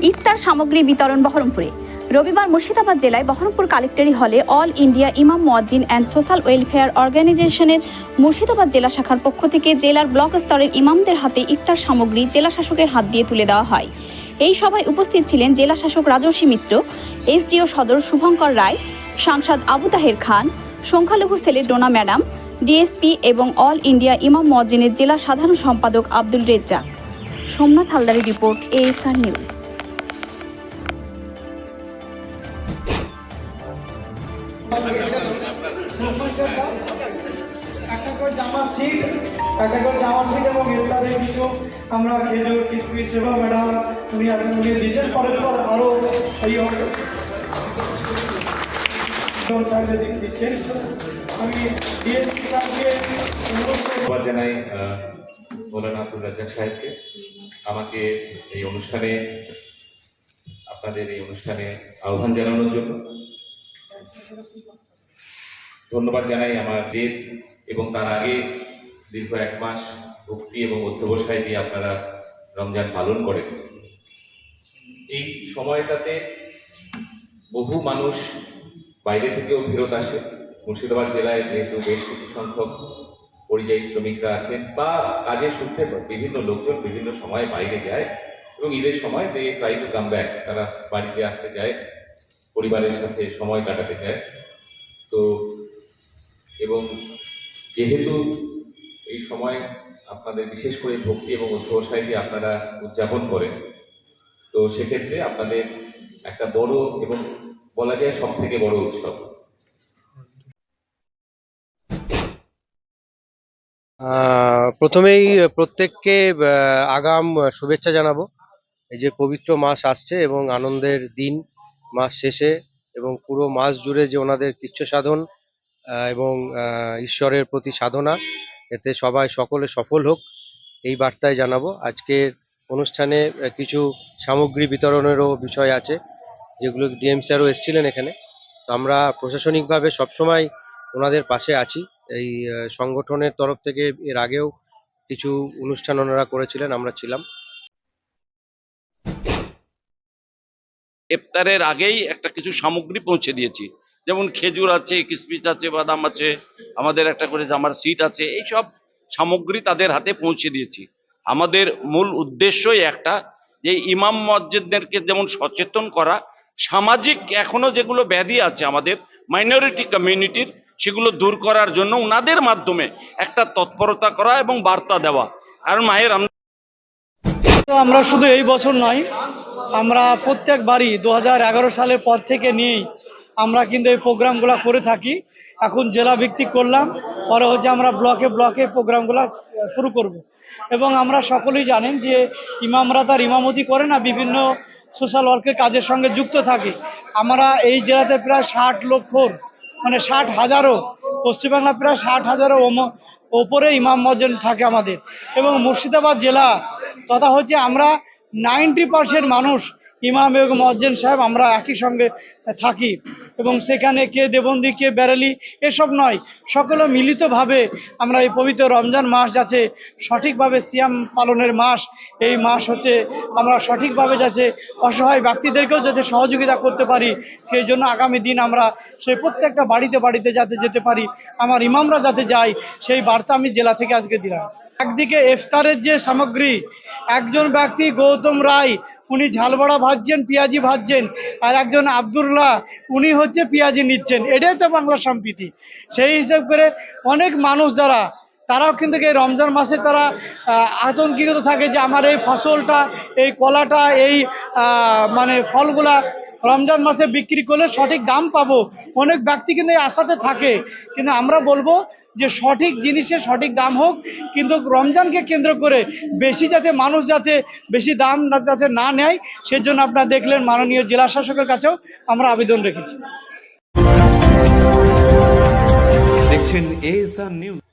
ইফতার সামগ্রী বিতরণ বহরমপুরে। রবিবার মুর্শিদাবাদ জেলায় বহরমপুর কালেক্টরি হলে অল ইন্ডিয়া ইমাম মোয়াজ্জিন অ্যান্ড সোশ্যাল ওয়েলফেয়ার অর্গানাইজেশনের মুর্শিদাবাদ জেলা শাখার পক্ষ থেকে জেলার ব্লক স্তরের ইমামদের হাতে ইফতার সামগ্রী জেলা শাসকের হাত দিয়ে তুলে দেওয়া হয়। এই সভায় উপস্থিত ছিলেন জেলা শাসক রাজর্ষি মিত্র, এসডিও সদর শুভঙ্কর রায়, সাংসদ আবু তাহের খান, সংখ্যালঘু সেলের ডোনা ম্যাডাম, ডিএসপি এবং অল ইন্ডিয়া ইমাম মজ্জিনের জেলা সাধারণ সম্পাদক আব্দুল রেজ্জাক। সোমনাথ হালদারের রিপোর্ট এএসআর নিউজ। একটা এবং আমরা খেজুর কিসমিস এবং ম্যাডাম উনি আছেন উনি দিচ্ছেন পরস্পর আরও এই জানাই সাহেবকে। আমাকে এই অনুষ্ঠানে, আপনাদের এই অনুষ্ঠানে আহ্বান জানানোর জন্য ধন্যবাদ জানাই আমার দেব এবং তার আগে দীর্ঘ এক মাস ভক্তি এবং অধ্যবসায় দিয়ে আপনারা রমজান পালন করেন। এই সময়টাতে বহু মানুষ বাইরে থেকেও ফেরত আসে। মুর্শিদাবাদ জেলায় যেহেতু বেশ কিছু সংখ্যক পরিযায়ী শ্রমিকরা আছেন বা কাজের সূত্রে বিভিন্ন লোকজন বিভিন্ন সময় বাইরে যায় এবং ঈদের সময় they try to come back তারা বাড়িতে আসতে চায়। পরিবারের সাথে সময় কাটাতে চায়। তো এবং যেহেতু এই সময় আপনাদের বিশেষ করে ভক্তি এবং অধ্যবসায় দিয়ে আপনারা উদযাপন করেন, তো সেক্ষেত্রে আপনাদের একটা বড় এবং বলা যায় সব থেকে বড় উৎসব। প্রথমেই প্রত্যেককে আগাম শুভেচ্ছা জানাব। এই যে পবিত্র মাস আসছে এবং আনন্দের দিন মাস শেষে এবং পুরো মাস জুড়ে যে ওনাদের কৃচ্ছ সাধন এবং ঈশ্বরের প্রতি সাধনা, এতে সবাই সকলে সফল হোক, এই বার্তায় জানাব। আজকের অনুষ্ঠানে কিছু সামগ্রী বিতরণেরও বিষয় আছে, যেগুলো ডিএম স্যারও এসেছিলেন এখানে। তো আমরা প্রশাসনিকভাবে সবসময় ওনাদের পাশে আছি। এই সংগঠনের তরফ থেকে এর আগেও কিছু অনুষ্ঠান ওনারা করেছিলেন, আমরা ছিলাম। ইফতারের আগেই একটা কিছু সামগ্রী পৌঁছে দিয়েছি। যেমন খেজুর আছে, কিসমিস আছে, বাদাম আছে, আমাদের একটা করে জামার সিট আছে, এইসব সামগ্রী তাদের হাতে পৌঁছে দিয়েছি। আমাদের মূল উদ্দেশ্যই একটা যে ইমাম মসজিদদেরকে যেমন সচেতন করা, সামাজিক এখনও যেগুলো ব্যাধি আছে আমাদের মাইনরিটি কমিউনিটির সেগুলো দূর করার জন্য ওনাদের মাধ্যমে একটা তৎপরতা করা এবং বার্তা দেওয়া। কারণ মায়ের আমরা শুধু এই বছর নয়, আমরা প্রত্যেকবারই দু হাজার এগারো সালের পর থেকে নিয়েই আমরা কিন্তু এই প্রোগ্রামগুলো করে থাকি এখন জেলা ভিত্তিক করলাম, পরে হচ্ছে আমরা ব্লকে ব্লকে প্রোগ্রামগুলো শুরু করব। এবং আমরা সকলেই জানেন যে ইমামরা তার ইমামতি করে না, বিভিন্ন সোশ্যাল ওয়ার্কের কাজের সঙ্গে যুক্ত থাকে আমরা এই জেলাতে প্রায় ষাট লক্ষর মানে ষাট হাজারও পশ্চিমবাংলা প্রায় ষাট হাজারও ওপরে ইমাম মসজিদ থাকে আমাদের। এবং মুর্শিদাবাদ জেলা তথা হচ্ছে আমরা নাইনটি পার্সেন্ট মানুষ ইমাম এবং মজ্জেন সাহেব, আমরা একই সঙ্গে থাকি। এবং সেখানে কে দেবন্দি, কে বেরালি এসব নয়। সকলে মিলিতভাবে আমরা এই পবিত্র রমজান মাস যাতে সঠিকভাবে সিয়াম পালনের মাস, এই মাস হচ্ছে আমরা সঠিকভাবে যাতে অসহায় ব্যক্তিদেরকেও যাতে সহযোগিতা করতে পারি, সেই জন্য আগামী দিন আমরা সেই প্রত্যেকটা বাড়িতে বাড়িতে যাতে যেতে পারি। আমার ইমামরা যাতে যায়, সেই বার্তা আমি জেলা থেকে আজকে দিলাম। একদিকে ইফতারের যে সামগ্রী, একজন ব্যক্তি গৌতম রায় উনি ঝালবড়া ভাজছেন, পেঁয়াজি ভাজছেন, আর একজন আবদুল্লাহ উনি হচ্ছে পেঁয়াজি নিচ্ছেন। এটাই তো বাংলা সম্প্রীতি। সেই হিসেব করে অনেক মানুষ যারা, তারাও কিন্তু এই রমজান মাসে তারা আতঙ্কিত থাকে যে আমার এই ফসলটা, এই কলাটা, এই মানে ফলগুলা রমজান মাসে বিক্রি করলে সঠিক দাম পাবো। অনেক ব্যক্তি কিন্তু এই আশাতে থাকে। কিন্তু আমরা বলব যে সঠিক জিনিসের সঠিক দাম হোক, কিন্তু রমজানকে কেন্দ্র করে বেশি যাতে মানুষ যাতে বেশি দাম যাতে না নেয়, সেজন্য আপনারা দেখলেন মাননীয় জেলা শাসকের কাছেও আমরা আবেদন রেখেছি। দেখছেন এএসআর নিউজ